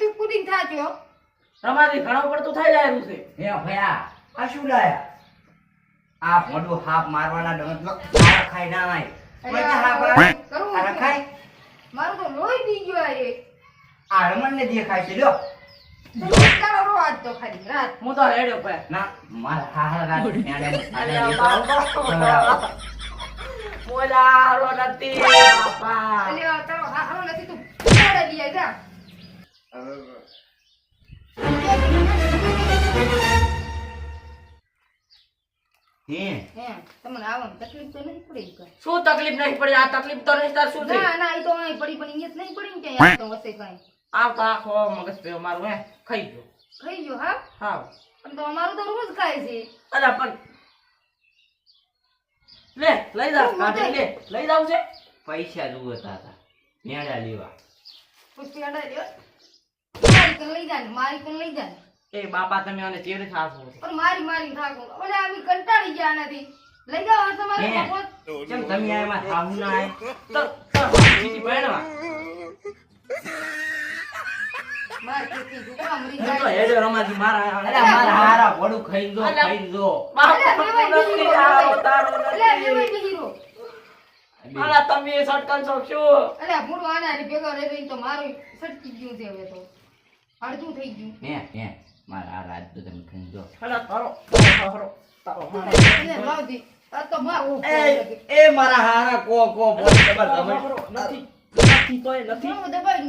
કુદી કુદી થાજો રમાજી ઘણું પડતું થઈ જાય છે. હે ભયા આ શું લાયા? આ મોઢું હાફ મારવાના ડમત આ ખાઈ ના નાય કોઈ કે હાફ આવે? આ રખાય મારું તો લોહી પી ગયો આ એ આ રમણ ને દેખાય છે લ્યો. તો તારો આજ તો ખાલી રાત. હું તો રેડ્યો ભાઈ. ના માર હા હા રાત અલ્યા. બોલાલો નથી બાપા. તારો હાલો નથી તું પાડે જા. શું તકલીફ નહીં પડી? આ તકલીફ તો નહીં તાર શું ના ના એ તો અહીં પડી પણ અહીંયા નહીં પડી ને ક્યાંય તો વસે કાંઈ. આવતા આખો મગજ પે મારું હે? ખાઈ ગયો. ખાઈ ગયો હા? હાવ. પણ તો અમારું તો રોજ ખાય છે. અલા પણ લે લઈ જાવ કાઢી લે લઈ જાવ છે. પૈસા જુઓ તાતા ન્યાડા લેવા. દે મારી કોણ લઈ જાય ને મારી કોણ લઈ જા ને એ બાપા તમે આને ચેડ થાશો? પણ મારી મારી થાકો. અને આમી કંટાળી ગયા નથી લઈ જાઓ આ તમારે કેમ તમે આમાં થાવું ના આય તો તો સીધી પહેણવા માર મરી હું તો હેડે રમાજી મારા અરે મારા હારા ભડું ખાઈ જો ખાઈ જો બાપા નથી આવો, તારો નથી. લેવાય બીજી રો તમે સટકન છો શું? અલે આના ભેગો રહી તો મારું સટકી ગયું છે હવે તો. અડધું થઈ ગયું. હે હે. મારા હારા આજ તો તમે ખાઈ જો અલા તારો તારો હારો, તારો આ તો મારું એ મારા હારા કો કો. નથી નથી તોય નથી.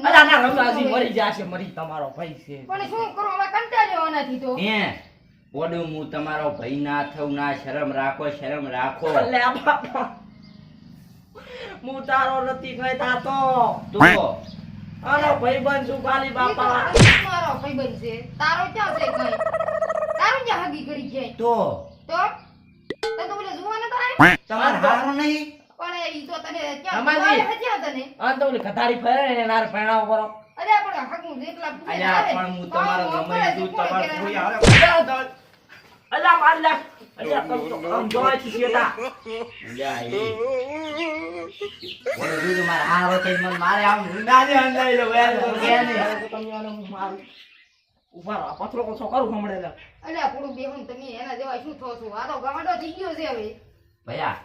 અલા ના રમજાજી મરી જાશે મરી તમારો ભાઈ છે. પણ શું કરો હવે કંટાળ્યો આનાથી તો. હે ઓડું હું તમારો ભાઈ ના થઉં ના શરમ રાખો શરમ રાખો. લે બાપા. હું તારો નથી કઈ થાતો તો આનો ભાઈ બન છું ખાલી બાપા મારો બનશે? તારો ક્યાં છે કઈ? તારો ક્યાં હગી કરી જાય તો? તો? તો તો બોલે જુવાને તો આય? તમાર હારો નહીં? પણ ઈ તો તને ક્યાં રમાજી. જુવાને તને આ તો બોલે કથારી ફરે ને નાર ભેણાઓ કરો. અરે પણ હગું એકલા પૂછે ને અલ્યા પણ હું તમારો ગમે દૂધ તમાર કોઈ? આવે. અલ્યા માર લે. અલ્યા કમ તો આમ જોવાય છે શેઠા. અલ્યા એ. મારા હારો થઈ મને મારે આમ ઊંડાને અંદાઈ લો વેલ કે નહીં. હવે તો તમે આને હું મારું. ઊભા રહો, આ પથરો કોસો કરું હમણે લે. અલ્યા પૂરું બેહું તમે એના જેવા શું થો છો? આ તો ગામડો થઈ ગયો છે હવે. ભયા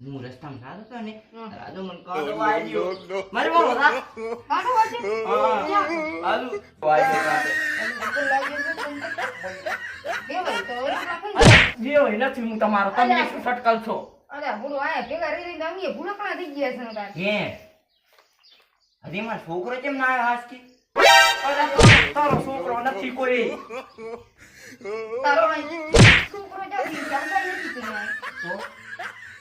હું રસ્તામાં જાતો હતો ને. રાજુ મને કાંટો વાગ્યો મારે બોલો હા. ક્યાં? હાલું હોય નથી હું તમારો તમે શું સટકલ છો? અરે પૂરું આયા ભેગા રહી રહીને અમે ભૂલકણા થઈ ગયા છે. હે? હજી મારો છોકરો કેમ ના આવ્યો અલ્યા, તારો- તારો છોકરો નથી કોઈ તારો છોકરો જાતી જાણતા નથી તમે અહીં. તો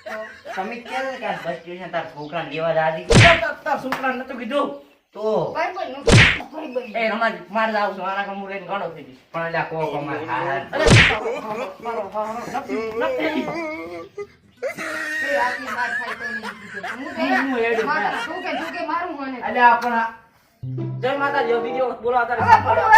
તો તમે ક્યારે કે બસ સ્ટેશન તાર છોકરાને લેવા જાતી તાર- તાર- તાર નતું કીધું તો ભાઈબંધનું ભાઈબંધ. એ રમાજ મારે જાવ છું મારા કામ રહીને ઘણો થઈ ગઈ પણ કો કો માર હા નથી નથી મારું મને. જય માતાજી બીજો બોલો હવે અત્યારે પડું,